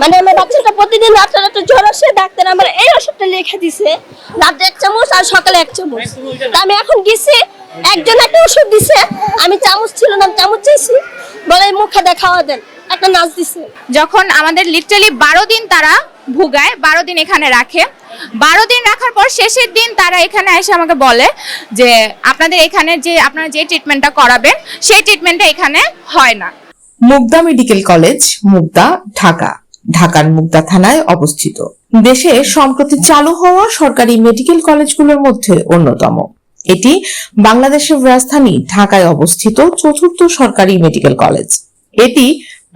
মানে আমার বাচ্চাটা প্রতিদিন রাত্রে রাত্রে জ্বর আসে ডাক্তার আমার এই ওষুধটা লিখে দিছে। রাত্রে এক চামচ আর সকালে এক চামচ। তা আমি এখন গেছি একজন একটা ওষুধ দিছে আমি চামচ ছিল না চামচ চাইছি। বলে মুখে দেখাওয়া দেন। একটা নাচ দিছে। যখন আমাদের লিটারালি বারো দিন তারা ভুগায় বারো দিন এখানে রাখে। বারো দিন রাখার পর শেষের দিন তারা এখানে এসে আমাকে বলে যে আপনাদের এখানে যে আপনারা যে ট্রিটমেন্টটা করাবেন সেই ট্রিটমেন্টটা এখানে হয় না। Mugda medical college Mugda Dhaka. ঢাকার মুগদা থানায় অবস্থিত। দেশে সম্প্রতি চালু হওয়া সরকারি মেডিকেল কলেজগুলোর মধ্যে অন্যতম। এটি বাংলাদেশের রাজধানী ঢাকায় অবস্থিত চতুর্থ সরকারি মেডিকেল কলেজ। এটি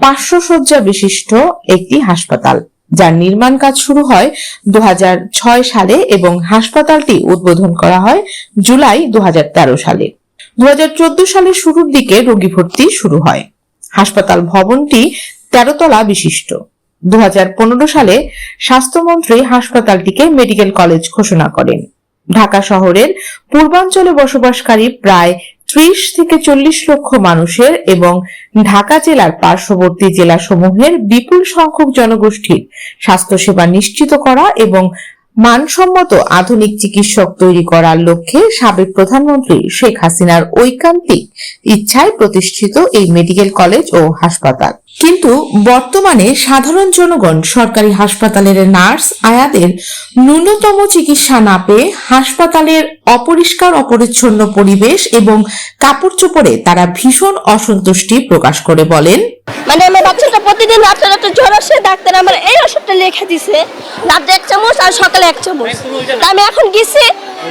পাঁচশো শয্যা বিশিষ্ট একটি হাসপাতাল, যার নির্মাণ কাজ শুরু হয় দু হাজার ছয় সালে এবং হাসপাতালটি উদ্বোধন করা হয় জুলাই দু হাজার তেরো সালে। দু হাজার চোদ্দ সালের শুরুর দিকে রোগী ভর্তি শুরু হয়। হাসপাতাল ভবনটি তেরো তলা বিশিষ্ট। দু সালে স্বাস্থ্যমন্ত্রী হাসপাতালটিকে মেডিকেল কলেজ ঘোষণা করেন। ঢাকা শহরের পূর্বাঞ্চলে বসবাসকারী প্রায় ত্রিশ থেকে চল্লিশ লক্ষ মানুষের এবং ঢাকা জেলার পার্শ্ববর্তী জেলাসমূহের বিপুল সংখ্যক জনগোষ্ঠীর স্বাস্থ্যসেবা নিশ্চিত করা এবং মানসম্মত আধুনিক চিকিৎসক তৈরি করার লক্ষ্যে সাবেক প্রধানমন্ত্রী শেখ হাসিনার ঐকান্তিক ইচ্ছায় প্রতিষ্ঠিত এই মেডিকেল কলেজ ও হাসপাতাল। কিন্তু বর্তমানে সাধারণ জনগণ সরকারি হাসপাতালের নার্স আয়াদের ন্যূনতম চিকিৎসা না পেয়ে হাসপাতালের অপরিষ্কার অপরিচ্ছন্ন পরিবেশ এবং কাপড় চোপড়ে তারা ভীষণ অসন্তুষ্টি প্রকাশ করে বলেন। মানে আমার বাচ্চাটা প্রতিদিন রাত্রে রাত্রে জ্বর আসে, ডাক্তার আমার এই ওষুধটা লিখে দিছে রাত্রে এক চামচ আর সকালে এক চামচ। আমি এখন গেছি,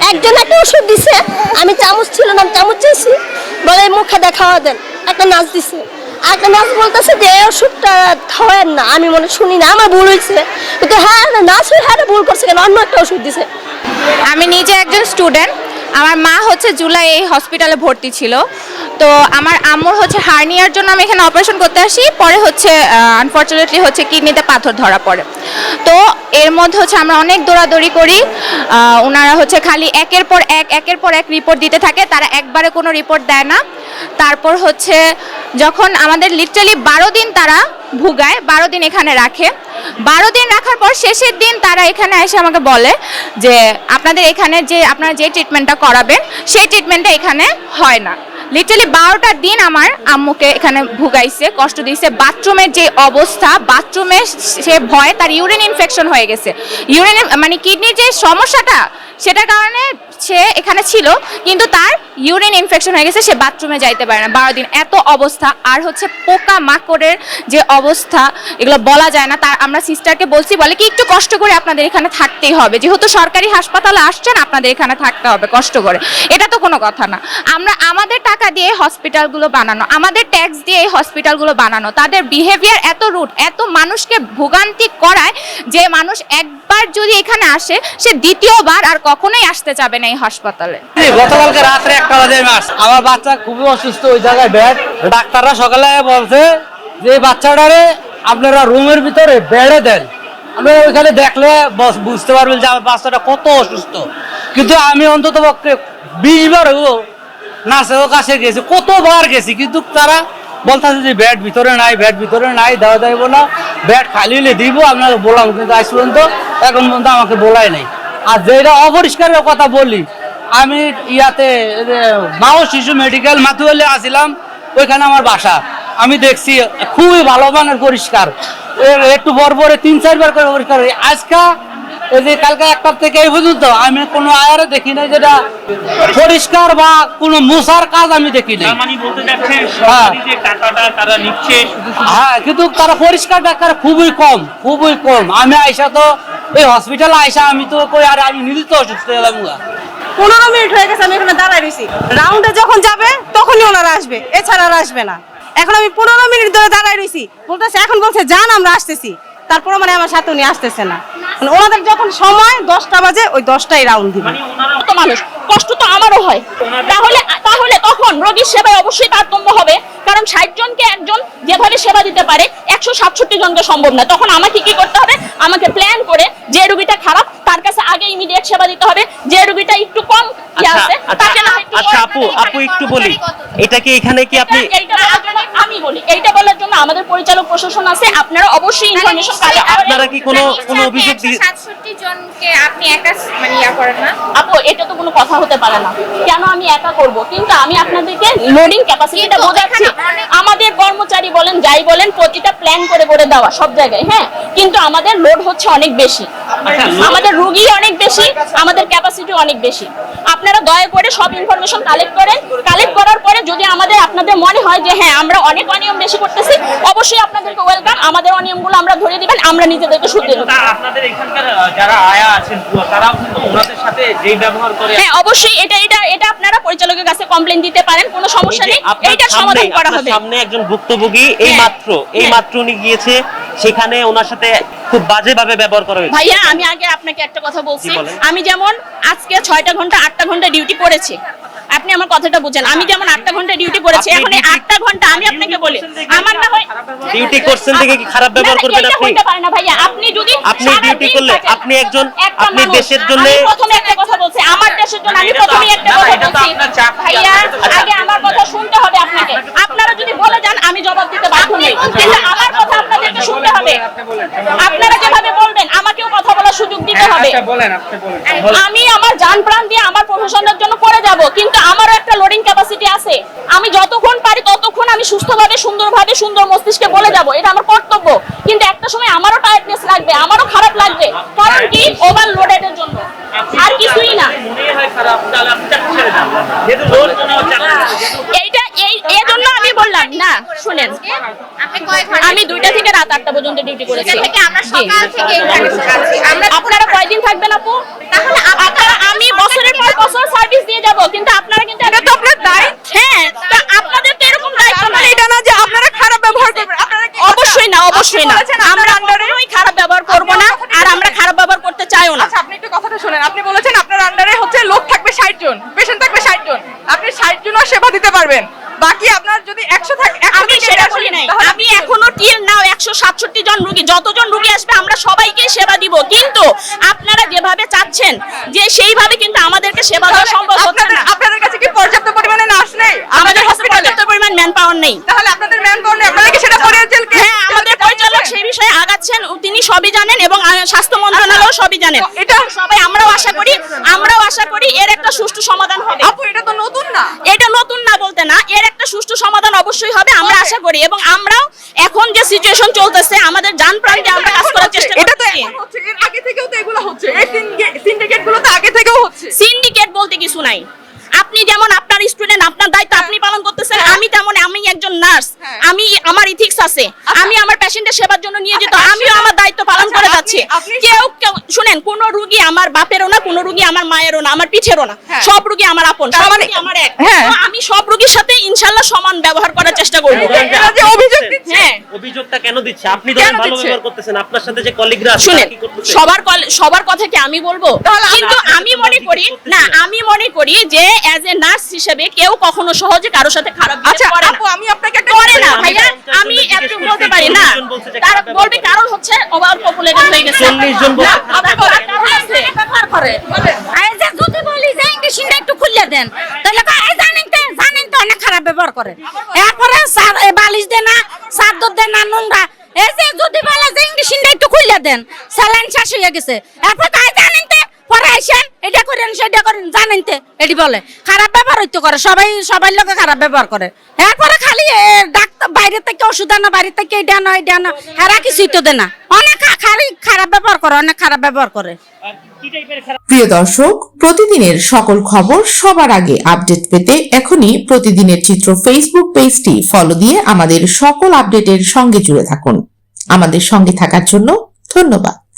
একজন একটা ওষুধ দিছে, আমি চামচ ছিল না চামচ চাইছি, বলে মুখে দেখাওয়া দেন, একটা নাচ দিছে। একটা নাচ বলতেছে যে, এই ওষুধটা খাওয়ান না। আমি মনে শুনি না, আমার ভুল হয়েছে। কিন্তু হ্যাঁ নাচ হয়ে হ্যাঁ ভুল করছে কেন? অন্য একটা ওষুধ দিছে। আমি নিজে একজন স্টুডেন্ট, আমার মা হচ্ছে জুলাই এই হসপিটালে ভর্তি ছিল। তো আমার আম্মুর হচ্ছে হার্নিয়ার জন্য আমি এখানে অপারেশন করতে আসি। পরে হচ্ছে আনফর্চুনেটলি হচ্ছে কিডনিতে পাথর ধরা পড়ে। তো এর মধ্যে হচ্ছে আমরা অনেক দৌড়াদৌড়ি করি। ওনারা হচ্ছে খালি একের পর এক, একের পর এক রিপোর্ট দিতে থাকে। তারা একবারে কোনো রিপোর্ট দেয় না। তারপর হচ্ছে যখন আমাদের লিটারালি বারো দিন তারা ভুগায়, বারো দিন এখানে রাখে। বারো দিন রাখার পর শেষের দিন তারা এখানে এসে আমাকে বলে যে, আপনাদের এখানে যে, আপনারা যে ট্রিটমেন্টটা করাবেন, সেই ট্রিটমেন্টটা এখানে হয় না। লিটারালি বারোটা দিন আমার আম্মুকে এখানে ভুগাইছে, কষ্ট দিয়েছে। বাথরুমের যে অবস্থা, বাথরুমে সে ভয় তার ইউরিন ইনফেকশন হয়ে গেছে। ইউরিন মানে কিডনির যে সমস্যাটা, সেটার কারণে সে এখানে ছিল, কিন্তু তার ইউরিন ইনফেকশন হয়ে গেছে, সে বাথরুমে যাইতে পারে না। বারো দিন, এত অবস্থা। আর হচ্ছে পোকা মাকড়ের যে অবস্থা, এগুলো বলা যায় না। তার, আমরা সিস্টারকে বলছি, বলে কি, একটু কষ্ট করে আপনাদের এখানে থাকতেই হবে। যেহেতু সরকারি হাসপাতালে আসছেন, আপনাদের এখানে থাকতে হবে কষ্ট করে। এটা তো কোনো কথা না। আমরা, আমাদের টাকা দিয়ে হসপিটালগুলো বানানো, আমাদের ট্যাক্স দিয়ে এই হসপিটালগুলো বানানো, তাদের বিহেভিয়ার এত রুট এত মানুষকে ভোগান্তি করায় যে মানুষ একবার যদি এখানে আসে, সে দ্বিতীয়বার আর কখনোই আসতে চাবে না। এই হাসপাতালে। গতকালকে রাত্রে একটা বাজে মাস। আমার বাচ্চা খুবই অসুস্থ ওই জায়গায় বেড ডাক্তাররা সকালে বলছে যে বাচ্চাটারে আপনারা রুমের ভিতরে বেডে দেন। আপনারা ওইখানে দেখলে বুঝতে পারবেন যে, আমার বাচ্চাটা কত অসুস্থ। কিন্তু আমি অন্তত পক্ষে বিশ বার কাছে গেছি, কতবার গেছি, কিন্তু তারা বলতেছে যে ব্যাট ভিতরে নাই ব্যাট ভিতরে নাই, দেওয়া দেবো না। ব্যাট খালি হলে দিব, আপনাকে বললাম, কিন্তু আজ পর্যন্ত এখন পর্যন্ত আমাকে বলাই নাই। আর যেটা অপরিষ্কারের কথা বলি আমি ইয়াতে মা ও শিশু মেডিকেল মাথুয়ালে আসিলাম ওইখানে আমার বাসা। আমি দেখছি খুবই ভালো মানের পরিষ্কার। একটু পর পরে তিন চারবার করে পরিষ্কার আজকা এই যে কালকে একটা থেকে এই পর্যন্ত আমি কোনো আয়ারে দেখি নাই যেটা পরিষ্কার বা কোনো মুসার কাজ আমি দেখি নাই। মানে বলতে চাচ্ছেন সরকারি যে টাকাটা তারা নিচ্ছে শুধু শুধু হ্যাঁ কিন্তু তারা পরিষ্কার ডাক্তার খুবই কম খুবই কম। আমি আইসা তো এই হসপিটালে আইসা আমি তো কই আর আমি নিজে তো অসুস্থ হলাম গা। পনেরো মিনিট হয়ে গেছে আমি এখানে দাঁড়ায় রয়েছি রাউন্ডে যখন যাবে তখনই ওনারা আসবে। এছাড়া আর আসবে না। এখন আমি পনেরো মিনিট ধরে দাঁড়ায় রয়েছি বলতেছে এখন বলছে যান আমরা আসতেছি। তারপরে মানে আমার সাথে উনি আসতেছে না। মানে ওনাদের যখন সময় দশটা বাজে ওই দশটাই রাউন্ড দিবে। মানে তো মানুষ? কষ্ট তো আমারও হয়। তাহলে তাহলে তখন রোগীর সেবায় অবশ্যই তারতম্য হবে। কারণ ষাট জনকে একজন যেভাবে সেবা দিতে পারে একশো সাতষট্টি জনকে সম্ভব না। তখন আমাকে কি করতে হবে? আমাকে প্ল্যান ইমিডিয়েট সেবা দিতে হবে। যে রোগীটা একটু কম আচ্ছা আছে আচ্ছা তাকে না আচ্ছা আপু আপু একটু বলি। এটা কি এখানে কি আপনি আমি বলি। এইটা জন্য আমাদের পরিচালক প্রশাসন আছে আপনারা অবশ্যই ইনফরমেশন কালেক্ট আপনারা কি কোনো কোনো অভিযোগ দিয়ে সাতষট্টি জনকে আপনি একা মানে ইয়া করেন না? আপু এটা তো কোনো কথা হতে পারে না। কেন আমি একা করব? কিন্তু আমি আপনাদেরকে লোডিং ক্যাপাসিটিটা বোঝাচ্ছি। আমাদের কর্মচারী বলেন যাই বলেন প্রতিটা প্ল্যান করে করে দেওয়া সব জায়গায় হ্যাঁ? কিন্তু আমাদের লোড হচ্ছে অনেক বেশি। আমাদের রুগী অনেক বেশি আমাদের ক্যাপাসিটি অনেক বেশি। আপনারা দয়া করে সব ইনফরমেশন কালেক্ট করেন। কালেক্ট করার পরে যদি আমাদের আপনাদের মনে হয় যে হ্যাঁ আমরা অনেক অনিয়ম বেশি করতেছি অবশ্যই আপনাদেরকে ওয়েলকাম আমাদের অনিয়মগুলো আমরা ধরে দিবেন আমরা নিজেদেরকে শুধরে নেব আপনাদের এখানকার যারা আয়া আছেন তারাও কিন্তু ওনাদের সাথে যেই ব্যবহার করে হ্যাঁ অবশ্যই এটা এটা এটা আপনারা পরিচালকের কাছে কমপ্লেন দিতে পারেন কোনো সমস্যা নেই। সামনে সমাধান করা হবে। সামনে একজন ভুক্তভোগী এই হ্যাঁ, মাত্র এই হ্যাঁ। মাত্র উনি গিয়েছে সেখানে ওনার সাথে খুব বাজে ভাবে ব্যবহার করা হয়েছে। ভাইয়া আমি আগে আপনাকে একটা কথা বলছি। আমি যেমন আজকে ছয়টা ঘণ্টা আটটা ঘণ্টা ডিউটি করেছি আপনি আমার কথাটা বুঝেন। আমি যেমন আটটা ঘণ্টা ডিউটি করেছি এখন এই আটটা ঘণ্টা আমি আপনাকে বলি আমার না হয় ডিউটি করছেন। দেখে কি খারাপ ব্যবহার করবেন আপনি? হইতে পারে না ভাইয়া আপনি যদি আপনি ডিউটি করলে আপনি একজন আপনি দেশের জন্য আমি প্রথমে একটা কথা বলছি আমার দেশের জন্য আমি প্রথমে একটা কথা বলছি। ভাইয়া আগে আমার কথা শুনতে হবে আপনাকে। আপনারা যদি বলে যান আমি জবাব দিতে বাধ্য নই কিন্তু আমার কথা আপনাদেরকে শুনতে হবে। আপনারা যেভাবে দিতে হ্যাঁ, হবে। আচ্ছা, বলেন আমি আমার জান প্রাণ দিয়ে আমার প্রফেশনের জন্য করে যাব কিন্তু আমারও একটা লোডিং ক্যাপাসিটি আছে। আমি যতক্ষণ পারি ততক্ষণ আমি সুস্থভাবে সুন্দরভাবে সুন্দর মস্তিষ্কে বলে যাব এটা আমার কর্তব্য। কিন্তু একটা সময় আমারও টায়ার্ডনেস লাগবে আমারও খারাপ লাগবে। কারণ কি? ওভারলোডেড এর জন্য। আর কিছুই না মনে হয় খারাপ তাহলে আপনি চাকরি ছেড়ে যান যেহেতু লোড মনে হচ্ছে আপনার যেহেতু এইটা এই এই জন্য আমি বললাম না শুনেন। আমি দুইটা থেকে রাত আটটা পর্যন্ত ডিউটি করেছি। আমরা জি। সকাল থেকে এখানে আছি। আমরা আপনারা কয়দিন থাকবেন আপু? তাহলে আপনারা আমি বছরের পর বছর সার্ভিস দিয়ে যাব কিন্তু আপনারা কিন্তু এটা তো আপনার দায়িত্ব। হ্যাঁ তা আপনাদের তো এরকম দায়িত্ব না এটা না যে আপনারা খারাপ ব্যবহার করবেন। আপনারা অবশ্যই না অবশ্যই না। আমরা কখনোই খারাপ ব্যবহার করব না আর আমরা খারাপ ব্যবহার করতে চাইও না। আচ্ছা আপনি একটু কথাটা শুনেন। আপনি বলেছেন আপনার আন্ডারে হচ্ছে লোক থাকবে ষাট জন পেশেন্ট থাকবে ষাট জন। আপনি ষাট জনও সেবা দিতে পারবেন। বাকি আপনার যদি একশো থাকে আমি সেটা বলি নাই। আমি এখনও টিল নাও একশো সাতষট্টি জন রুগী। যতজন রুগী আসবে আমরা সবাইকে সেবা দিব। কিন্তু আপনারা যেভাবে চাচ্ছেন যে সেইভাবে কিন্তু আমাদেরকে সেবা দেওয়া সম্ভব হচ্ছে না। আপনাদের কাছে কি পর্যাপ্ত পরিমাণে নার্স নেই? আমাদের হসপিটালে পর্যাপ্ত পরিমাণ ম্যান পাওয়ার নেই। তাহলে আপনাদের ম্যান পাওয়ার নেই। আপনারা কি সেটা করে আছেন হ্যাঁ সেই বিষয়ে আগাচ্ছেন তিনি সবই জানেন এবং স্বাস্থ্য মন্ত্রণালয় সবই জানেন। এটা সবাই আমরাও আশা করি আমরাও আশা করি এর একটা সুষ্ঠু সমাধান হবে। আপু এটা তো নতুন না। এটা নতুন না বলতে না এর একটা সুষ্ঠু সমাধান অবশ্যই হবে আমরা আশা করি এবং আমরাও এখন যে সিচুয়েশন চলতেছে আমাদের জান প্রাণ দিয়ে আমরা কাজ করার চেষ্টা এটা তো হচ্ছে এর আগে থেকেও তো এগুলো হচ্ছে। এই সিন্ডিকেটগুলো তো আগে থেকেও হচ্ছে। সিন্ডিকেট বলতে কিছু নাই। আপনি যেমন আপনার স্টুডেন্ট আপনার দায়িত্ব আপনি করতেছেন আমি তেমন আমি একজন নার্স। হ্যাঁ। আমি আমার ইথিক্স আছে। আমি আমার পেশেন্টের সেবার জন্য নিয়ে যেত আচ্ছা, আমিও আমার দায়িত্ব পালন আচ্ছা, করে যাচ্ছি। কেউ শুনেন কোন রুগী আমার বাপেরও না কোন রুগী আমার মায়েরও না আমার পিঠেরও না। হ্যাঁ। সব রুগী আমার আপন সব মানে- রুগী আমার এক। হ্যাঁ। আমি সব রুগীর সাথে ইনশাল্লাহ সমান ব্যবহার করার চেষ্টা করব। যে অভিযোগ দিচ্ছে। হ্যাঁ। অভিযোগটা কেন দিচ্ছে? আপনি ধরেন ভালো ব্যবহার করতেছেন আপনার সাথে যে কলিগরা আছে শুনেন কি করতেছে? সবার সবার কথা কি আমি বলব? কিন্তু আমি মনে করি না আমি মনে করি যে অ্যাজ এ নার্স হিসেবে কেউ কখনো সহজে কারোর সাথে খারাপ আচ্ছা বিহেভ করে আপু না আমি আপনাকে একটা করে না ভাইয়া আমি একটু বলতে পারি না। তারা বলবে কারণ হচ্ছে ওভার পপুলেটেড হয়ে গেছে। চল্লিশ জন বলছে না, আপনার বলার কারণ যে যদি বলি যে ইংলিশটা একটু খুলে দেন তাহলে কয়, জানেন তো জানেন তো অনেক খারাপ ব্যবহার করে। এরপরে স্যার এ বালিশ দেন না চাদর দেন না নোংরা। এই যে যদি বলে যে ইংলিশটা একটু খুলে দেন স্যালাইন শেষ হয়ে গেছে। এরপর কয় জানেন তো ব্যবহার করে প্রিয় দর্শক, প্রতিদিনের সকল খবর সবার আগে আপডেট পেতে এখনই প্রতিদিনের চিত্র ফেসবুক পেজটি ফলো দিয়ে আমাদের সকল আপডেটের সঙ্গে জুড়ে থাকুন। আমাদের সঙ্গে থাকার জন্য ধন্যবাদ।